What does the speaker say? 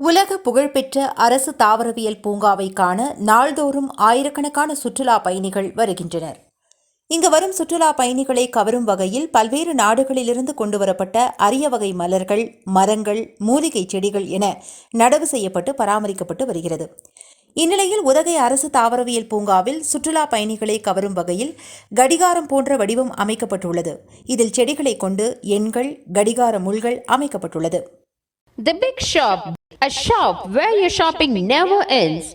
உலக புகழ்பெற்ற அரசு தாவரவியல் பூங்காவை காண நாள்தோறும் ஆயிரக்கணக்கான சுற்றுலா பயணிகள் வருகின்றனர். இங்கு வரும் சுற்றுலா பயணிகளை கவரும் வகையில் பல்வேறு நாடுகளிலிருந்து கொண்டுவரப்பட்ட அரிய வகை மலர்கள் மரங்கள் மூலிகை செடிகள் என நடவு செய்யப்பட்டு பராமரிக்கப்பட்டு வருகிறது. இந்நிலையில் உதகை அரசு தாவரவியல் பூங்காவில் சுற்றுலா பயணிகளை கவரும் வகையில் கடிகாரம் போன்ற வடிவம் அமைக்கப்பட்டுள்ளது. இதில் செடிகளை கொண்டு எண்கள் கடிகார முள்கள் அமைக்கப்பட்டுள்ளது. The big shop a shop where your shopping never ends.